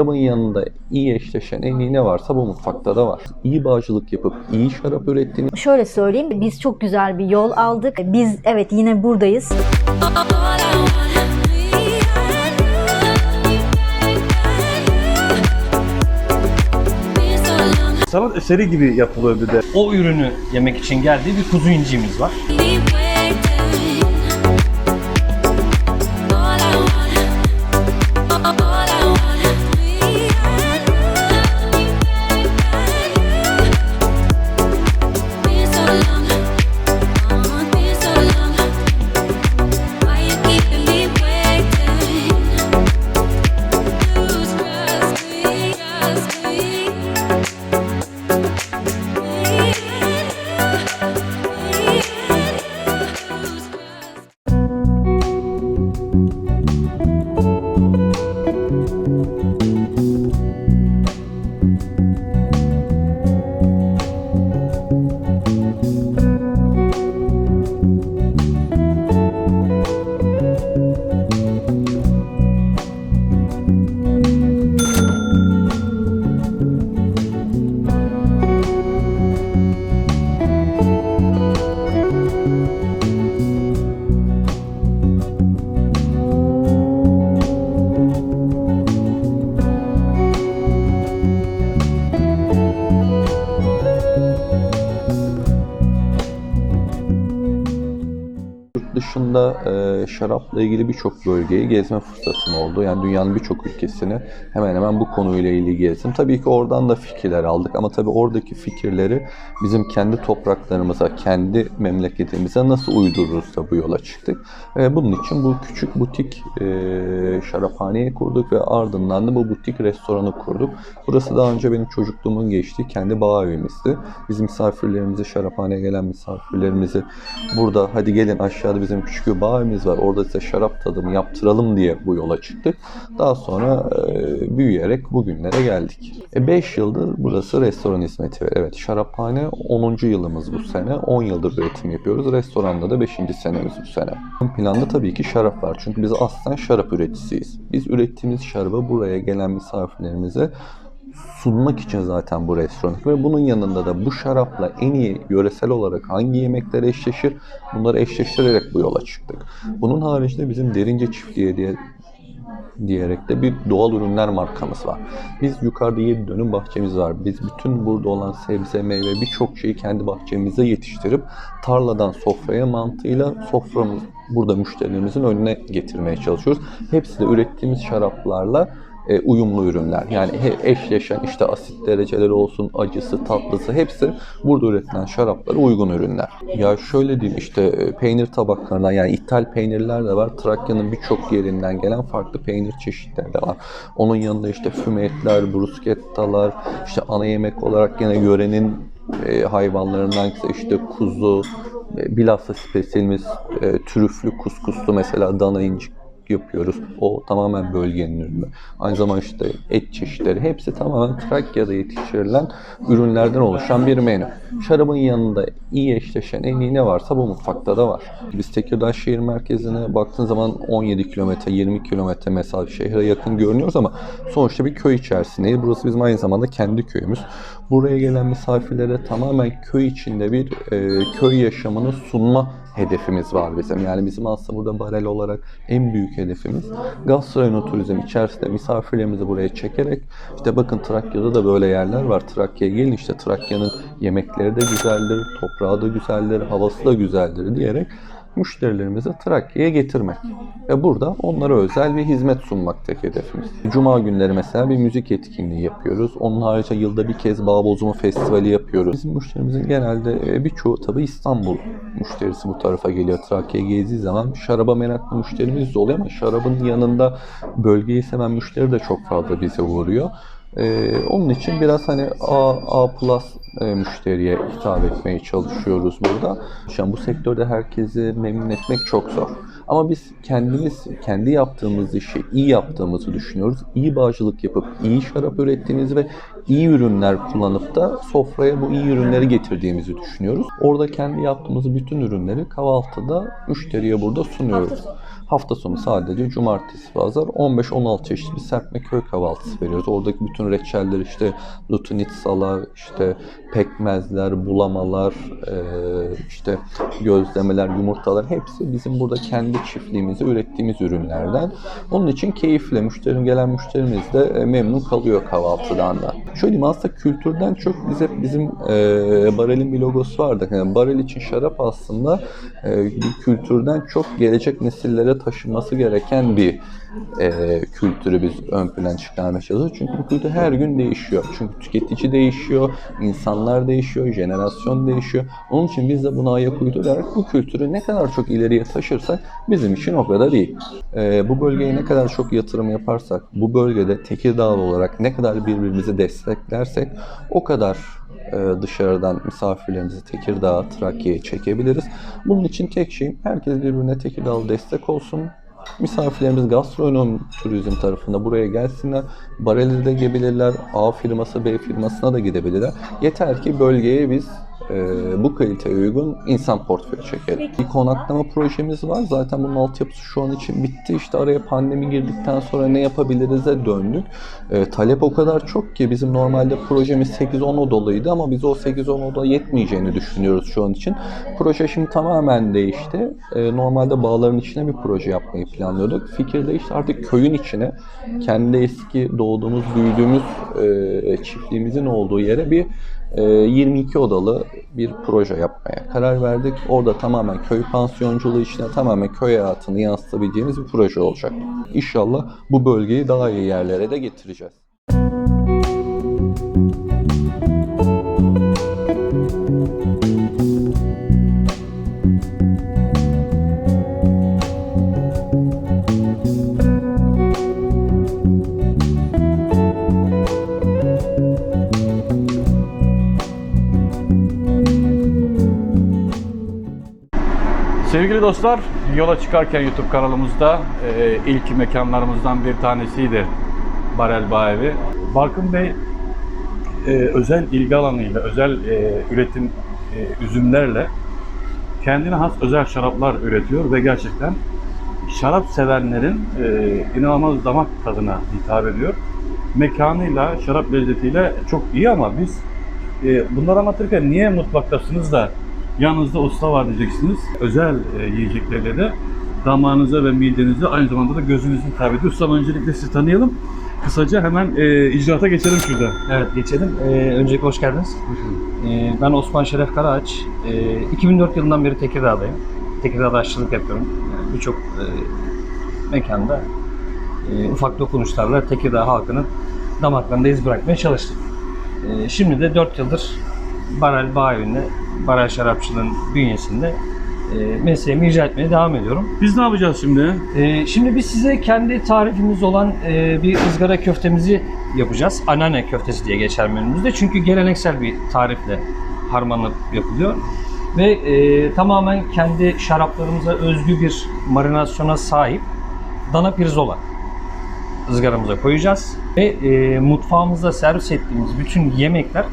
Şarabın yanında iyi eşleşen en iyi ne varsa bu mutfakta da var. İyi bağcılık yapıp iyi şarap ürettiğiniz Şöyle söyleyeyim, biz çok güzel bir yol aldık. Biz evet yine buradayız. Sanat eseri gibi yapılıyor bir de. O ürünü yemek için geldiği bir kuzu inciğimiz var. E, şarapla ilgili birçok bölgeyi gezme fırsatım oldu. Yani dünyanın birçok ülkesini hemen hemen bu konuyla ilgili gezdim. Tabii ki oradan da fikirler aldık ama tabii oradaki fikirleri bizim kendi topraklarımıza, kendi memleketimize nasıl uydururuz da bu yola çıktık. Ve bunun için bu küçük butik e, şaraphaneyi kurduk ve ardından da bu butik restoranı kurduk. Burası daha önce benim çocukluğumun geçtiği kendi bağ evimizdi. Bizim misafirlerimizi, şaraphaneye gelen misafirlerimizi burada hadi gelin aşağıda bizim küçük bir bağ evimiz var. Orada size şarap tadımı yaptıralım diye bu yola çıktık. Daha sonra e, büyüyerek bugünlere geldik. 5 yıldır burası restoran hizmeti veriyor. Evet şaraphane 10. yılımız bu sene. 10 yıldır üretim yapıyoruz. Restoranda da 5. senemiz bu sene. Planda tabii ki şarap var. Çünkü biz aslen şarap üreticisiyiz. Biz ürettiğimiz şarabı buraya gelen misafirlerimize sunmak için zaten bu restoran ve bunun yanında da bu şarapla en iyi yöresel olarak hangi yemekler eşleşir bunları eşleştirerek bu yola çıktık. Bunun haricinde bizim Derince Çiftliği diye diyerek de bir doğal ürünler markamız var. Biz yukarıda 7 dönüm bahçemiz var. Biz bütün burada olan sebze, meyve birçok şeyi kendi bahçemize yetiştirip tarladan sofraya mantığıyla soframız burada müşterilerimizin önüne getirmeye çalışıyoruz. Hepsi de ürettiğimiz şaraplarla e, uyumlu ürünler. Yani eşleşen işte asit dereceleri olsun, acısı, tatlısı hepsi burada üretilen şaraplara uygun ürünler. Ya şöyle diyeyim işte e, peynir tabaklarından yani ithal peynirler de var. Trakya'nın birçok yerinden gelen farklı peynir çeşitleri de var. Onun yanında işte füme etler, bruschettalar, işte ana yemek olarak yine yörenin e, hayvanlarından işte kuzu, e, bilhassa spesiyelimiz e, trüflü kuskuslu mesela dana incik yapıyoruz. O tamamen bölgenin ürünü. Aynı zamanda işte et çeşitleri hepsi tamamen Trakya'da yetiştirilen ürünlerden oluşan bir menü. Şarabın yanında iyi eşleşen en iyi ne varsa bu mutfakta da var. Biz Tekirdağ şehir merkezine baktığın zaman 17 kilometre, 20 kilometre mesafe şehre yakın görünüyoruz ama sonuçta bir köy içerisindeyiz. Burası bizim aynı zamanda kendi köyümüz. Buraya gelen misafirlere tamamen köy içinde bir e, köy yaşamını sunma hedefimiz var bizim. Yani bizim aslında burada barel olarak en büyük hedefimiz gastronoturizm içerisinde misafirlerimizi buraya çekerek işte bakın Trakya'da da böyle yerler var. Trakya'ya gelin işte Trakya'nın yemekleri de güzeldir, toprağı da güzeldir, havası da güzeldir diyerek müşterilerimizi Trakya'ya getirmek. Ve burada onlara özel bir hizmet sunmaktaki hedefimiz. Cuma günleri mesela bir müzik etkinliği yapıyoruz. Onun harici yılda bir kez Bağ Bozumu Festivali yapıyoruz. Bizim müşterimizin genelde e, birçoğu tabii İstanbul müşterisi bu tarafa geliyor. Trakya'ya gezdiği zaman şaraba meraklı müşterimiz de oluyor ama şarabın yanında bölgeyi seven müşteri de çok fazla bize uğruyor. Ee, onun için biraz hani A, A plus e, müşteriye hitap etmeye çalışıyoruz burada. Şu an bu sektörde herkesi memnun etmek çok zor. Ama biz kendimiz, kendi yaptığımız işi iyi yaptığımızı düşünüyoruz. İyi bağcılık yapıp iyi şarap ürettiğimizi ve iyi ürünler kullanıp da sofraya bu iyi ürünleri getirdiğimizi düşünüyoruz. Orada kendi yaptığımız bütün ürünleri kahvaltıda müşteriye burada sunuyoruz. Hafta sonu sadece cumartesi pazar 15-16 çeşit bir serpme köy kahvaltısı veriyoruz. Oradaki bütün reçeller işte lutunitsalar, işte pekmezler, bulamalar, işte gözlemeler, yumurtalar hepsi bizim burada kendi çiftliğimizde ürettiğimiz ürünlerden. Onun için keyifle müşterim gelen müşterimiz de memnun kalıyor kahvaltıdan da. Şöyle diyeyim aslında kültürden çok biz hep bizim e, Barel'in bir logosu vardı. Yani Barel için şarap aslında e, bir kültürden çok gelecek nesillere taşınması gereken bir e, kültürü biz ön plana çıkarmaya çalışıyoruz. Çünkü bu kültür her gün değişiyor. Çünkü tüketici değişiyor, insanlar değişiyor, jenerasyon değişiyor. Onun için biz de buna ayak uydurarak bu kültürü ne kadar çok ileriye taşırsak bizim için o kadar iyi. E, bu bölgeye ne kadar çok yatırım yaparsak, bu bölgede Tekirdağlı olarak ne kadar birbirimizi desteklersek o kadar e, dışarıdan misafirlerimizi Tekirdağ, Trakya'ya çekebiliriz. Bunun için tek şeyim herkes birbirine Tekirdağlı destek olsun. Misafirlerimiz gastronom turizm tarafında buraya gelsinler. Bareli de gidebilirler. A firması, B firmasına da gidebilirler. Yeter ki bölgeye biz e, bu kaliteye uygun insan portföyü çekelim. Bir konaklama projemiz var. Zaten bunun altyapısı şu an için bitti. İşte araya pandemi girdikten sonra ne yapabiliriz'e döndük. E, talep o kadar çok ki bizim normalde projemiz 8-10 odalıydı ama biz o 8-10 oda yetmeyeceğini düşünüyoruz şu an için. Proje şimdi tamamen değişti. E, normalde bağların içine bir proje yapmayı planlıyorduk. Fikir değişti. Artık köyün içine kendi eski doğduğumuz, büyüdüğümüz e, çiftliğimizin olduğu yere bir e, 22 odalı bir proje yapmaya karar verdik. Orada tamamen köy pansiyonculuğu içine tamamen köy hayatını yansıtabileceğimiz bir proje olacak. İnşallah bu bölgeyi daha iyi yerlere de getireceğiz. Sevgili dostlar, yola çıkarken YouTube kanalımızda e, ilk mekanlarımızdan bir tanesiydi Barel Bağ Evi. Barkın Bey e, özel ilgi alanıyla, özel e, üretim e, üzümlerle kendine has özel şaraplar üretiyor ve gerçekten şarap sevenlerin e, inanılmaz damak tadına hitap ediyor. Mekanıyla, şarap lezzetiyle çok iyi ama biz e, bunları anlatırken niye mutfaktasınız da yanınızda usta var diyeceksiniz. Özel e, yiyeceklerle de damağınıza ve midenize aynı zamanda da gözünüzü hitap ediyor. Ustam öncelikle sizi tanıyalım. Kısaca hemen e, icraata geçelim şurada. Evet geçelim. Ee, öncelikle hoş geldiniz. Ee, ben Osman Şeref Karaağaç. Ee, 2004 yılından beri Tekirdağ'dayım. Tekirdağ'da aşçılık yapıyorum. Yani Birçok e, mekanda e, ufak dokunuşlarla Tekirdağ halkının damaklarında iz bırakmaya çalıştık. Ee, şimdi de 4 yıldır Barel Bağ Evi'nde, Barel Şarapçılığın bünyesinde e, mesleğimi icra etmeye devam ediyorum. Biz ne yapacağız şimdi? Ee, şimdi biz size kendi tarifimiz olan e, bir ızgara köftemizi yapacağız. Anane köftesi diye geçer menümüzde. Çünkü geleneksel bir tarifle harmanlanıp yapılıyor. Ve e, tamamen kendi şaraplarımıza özgü bir marinasyona sahip dana pirzola ızgaramıza koyacağız. Ve e, mutfağımızda servis ettiğimiz bütün yemekler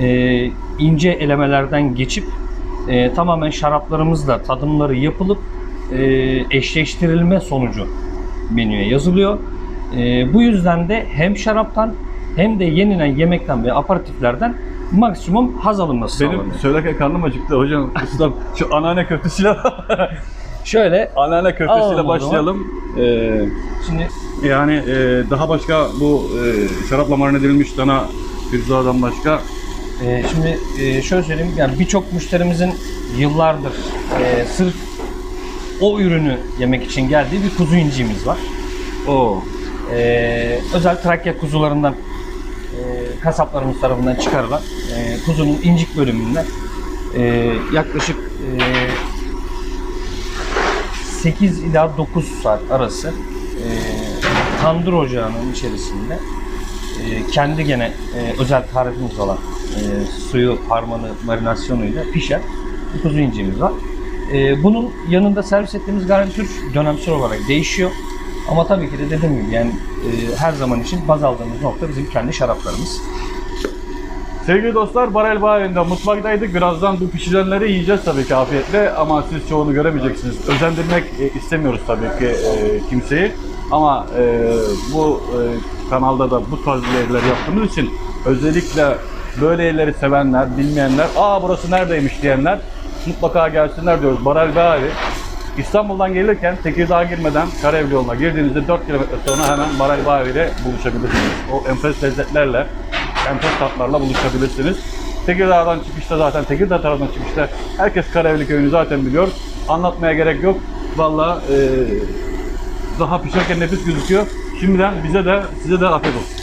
e, ince elemelerden geçip e, tamamen şaraplarımızla tadımları yapılıp e, eşleştirilme sonucu menüye yazılıyor. E, bu yüzden de hem şaraptan hem de yenilen yemekten ve aparatiflerden maksimum haz alınması Benim sağlanıyor. söylerken karnım acıktı hocam. Ustam şu anneanne köftesiyle Şöyle anneanne köftesiyle Alalım o başlayalım. Ee, şimdi yani e, daha başka bu e, şarapla marine edilmiş dana pirzoladan başka Ee, şimdi e, şöyle söyleyeyim, yani birçok müşterimizin yıllardır e, sırf o ürünü yemek için geldiği bir kuzu inciğimiz var. o Ee, özel Trakya kuzularından e, kasaplarımız tarafından çıkarılan e, kuzunun incik bölümünden e, yaklaşık e, 8 ila 9 saat arası e, tandır ocağının içerisinde e, kendi gene e, özel tarifimiz olan e, suyu, harmanı, marinasyonuyla pişer bir kuzu inciğimiz var. E, bunun yanında servis ettiğimiz garnitür dönemsel olarak değişiyor. Ama tabii ki de dediğim gibi yani e, her zaman için baz aldığımız nokta bizim kendi şaraplarımız. Sevgili dostlar, Barel Bayi'nde mutfaktaydık. Birazdan bu pişirenleri yiyeceğiz tabii ki afiyetle ama siz çoğunu göremeyeceksiniz. Özendirmek e, istemiyoruz tabii ki e, kimseyi. Ama e, bu e, kanalda da bu tarz yerler yaptığımız için özellikle böyle yerleri sevenler, bilmeyenler, aa burası neredeymiş diyenler mutlaka gelsinler diyoruz. Barel Bayi İstanbul'dan gelirken Tekirdağ'a girmeden Karayevli yoluna girdiğinizde 4 kilometre sonra hemen Barel Bayi ile buluşabilirsiniz. O enfes lezzetlerle, enfes tatlarla buluşabilirsiniz. Tekirdağ'dan çıkışta zaten Tekirdağ tarafından çıkışta herkes Karayevli köyünü zaten biliyor. Anlatmaya gerek yok. Vallahi eee, daha pişerken nefis gözüküyor. Şimdiden bize de size de afiyet olsun.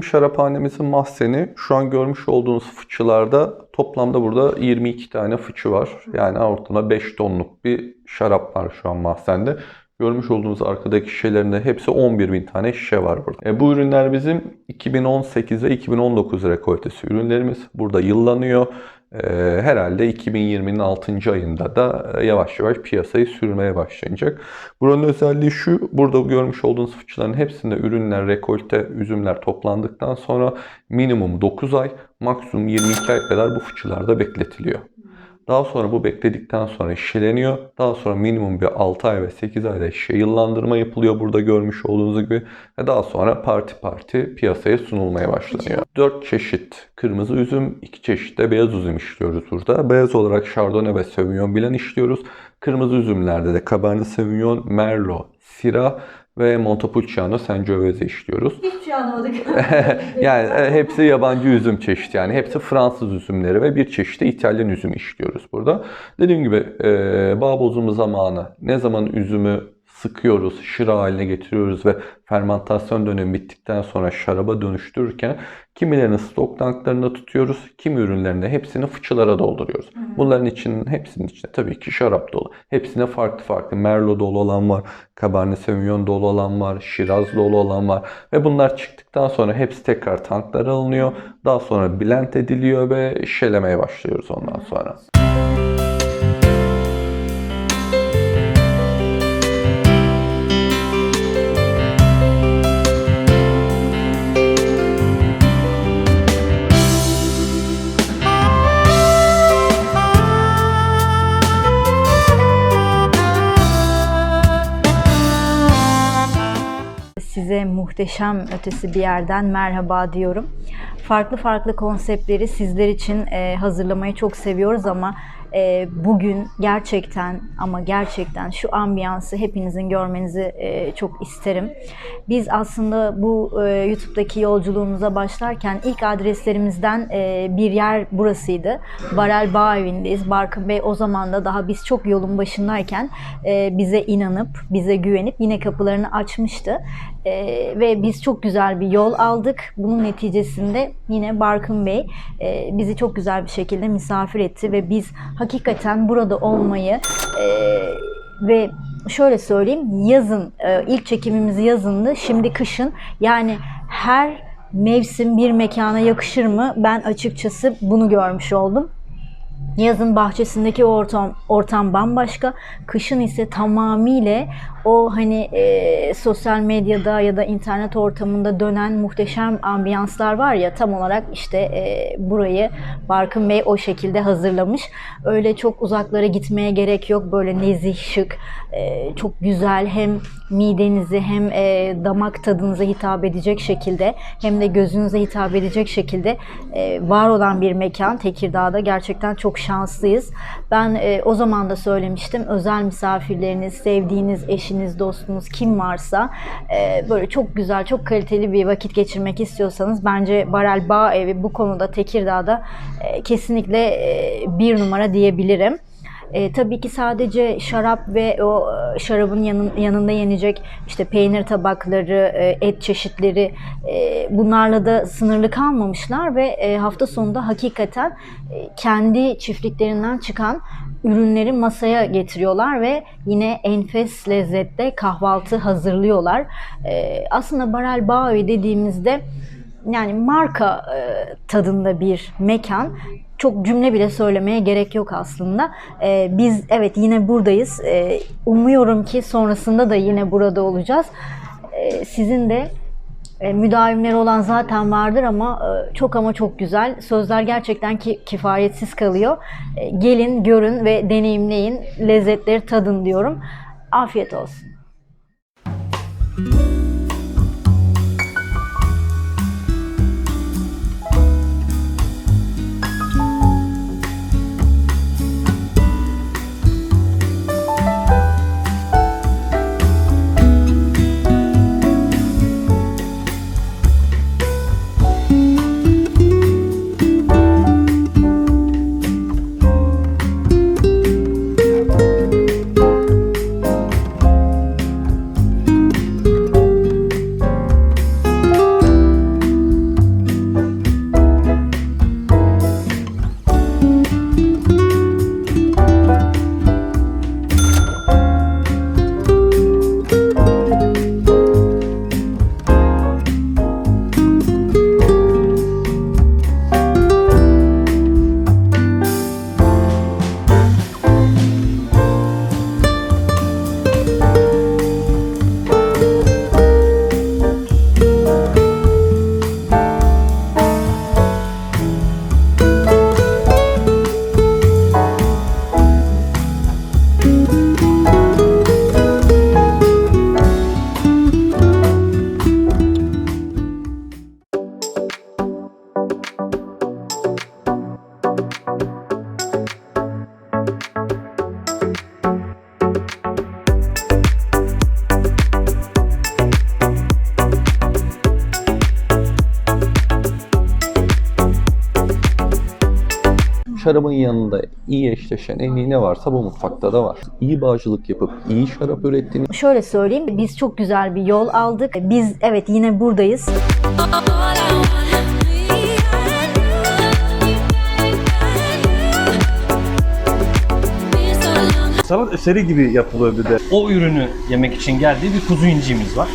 Bizim şaraphanemizin mahzeni. Şu an görmüş olduğunuz fıçılarda toplamda burada 22 tane fıçı var. Yani ortalama 5 tonluk bir şarap var şu an mahzende. Görmüş olduğunuz arkadaki şişelerin de hepsi 11 bin tane şişe var burada. E, bu ürünler bizim 2018 ve 2019 rekoltesi ürünlerimiz. Burada yıllanıyor. E, herhalde 2020'nin 6. ayında da e, yavaş yavaş piyasayı sürmeye başlayacak. Buranın özelliği şu, burada görmüş olduğunuz fıçıların hepsinde ürünler, rekolte, üzümler toplandıktan sonra minimum 9 ay, maksimum 22 ay kadar bu fıçılarda bekletiliyor. Daha sonra bu bekledikten sonra şişeleniyor. Daha sonra minimum bir 6 ay ve 8 ayda şişe yıllandırma yapılıyor burada görmüş olduğunuz gibi. Ve daha sonra parti parti piyasaya sunulmaya başlanıyor. 4 çeşit kırmızı üzüm, 2 çeşit de beyaz üzüm işliyoruz burada. Beyaz olarak Chardonnay ve Sauvignon Blanc işliyoruz. Kırmızı üzümlerde de Cabernet Sauvignon, Merlot, Syrah ve Montepulciano Sangiovese işliyoruz. Hiçbir şey anlamadık. yani e, hepsi yabancı üzüm çeşidi yani hepsi Fransız üzümleri ve bir çeşit de İtalyan üzümü işliyoruz burada. Dediğim gibi e, bağ bozumu zamanı ne zaman üzümü sıkıyoruz, şıra haline getiriyoruz ve fermentasyon dönemi bittikten sonra şaraba dönüştürürken kimilerini stok tanklarında tutuyoruz, kimi ürünlerinde hepsini fıçılara dolduruyoruz. Bunların için hepsinin içinde tabii ki şarap dolu. Hepsine farklı farklı Merlot dolu olan var, Cabernet Sauvignon dolu olan var, Shiraz dolu olan var ve bunlar çıktıktan sonra hepsi tekrar tanklara alınıyor. Daha sonra blend ediliyor ve şişelemeye başlıyoruz ondan sonra. Muhteşem ötesi bir yerden merhaba diyorum. Farklı farklı konseptleri sizler için e, hazırlamayı çok seviyoruz ama e, bugün gerçekten ama gerçekten şu ambiyansı hepinizin görmenizi e, çok isterim. Biz aslında bu e, YouTube'daki yolculuğumuza başlarken ilk adreslerimizden e, bir yer burasıydı. Barel Bağ Evi'ndeyiz. Barkın Bey o zaman da daha biz çok yolun başındayken e, bize inanıp, bize güvenip yine kapılarını açmıştı. E, ve biz çok güzel bir yol aldık. Bunun neticesinde yine Barkın Bey e, bizi çok güzel bir şekilde misafir etti ve biz hakikaten burada olmayı e, ve şöyle söyleyeyim yazın e, ilk çekimimiz yazındı şimdi kışın yani her mevsim bir mekana yakışır mı ben açıkçası bunu görmüş oldum. Yazın bahçesindeki ortam ortam bambaşka. Kışın ise tamamıyla o hani e, sosyal medyada ya da internet ortamında dönen muhteşem ambiyanslar var ya tam olarak işte e, burayı Barkın Bey o şekilde hazırlamış. Öyle çok uzaklara gitmeye gerek yok. Böyle nezih, şık, e, çok güzel hem midenizi hem e, damak tadınıza hitap edecek şekilde hem de gözünüze hitap edecek şekilde e, var olan bir mekan. Tekirdağ'da gerçekten çok şanslıyız. Ben e, o zaman da söylemiştim. Özel misafirleriniz, sevdiğiniz eşiniz, dostunuz kim varsa e, böyle çok güzel, çok kaliteli bir vakit geçirmek istiyorsanız bence Barel Bağ Evi bu konuda Tekirdağ'da e, kesinlikle e, bir numara diyebilirim. E, tabii ki sadece şarap ve o e, şarabın yanın, yanında yenecek işte peynir tabakları, e, et çeşitleri e, bunlarla da sınırlı kalmamışlar ve e, hafta sonunda hakikaten e, kendi çiftliklerinden çıkan ürünleri masaya getiriyorlar ve yine enfes lezzette kahvaltı hazırlıyorlar. E, aslında Barel Bavi dediğimizde yani marka e, tadında bir mekan. Çok cümle bile söylemeye gerek yok aslında. E, biz evet yine buradayız. E, umuyorum ki sonrasında da yine burada olacağız. E, sizin de e, müdavimleri olan zaten vardır ama e, çok ama çok güzel. Sözler gerçekten ki kifayetsiz kalıyor. E, gelin, görün ve deneyimleyin. Lezzetleri tadın diyorum. Afiyet olsun. Şarabın yanında iyi eşleşen en iyi ne varsa bu mutfakta da var. İyi bağcılık yapıp iyi şarap ürettiğini Şöyle söyleyeyim, biz çok güzel bir yol aldık. Biz evet yine buradayız. Sanat eseri gibi yapılıyor bir de. O ürünü yemek için geldiği bir kuzu inciğimiz var.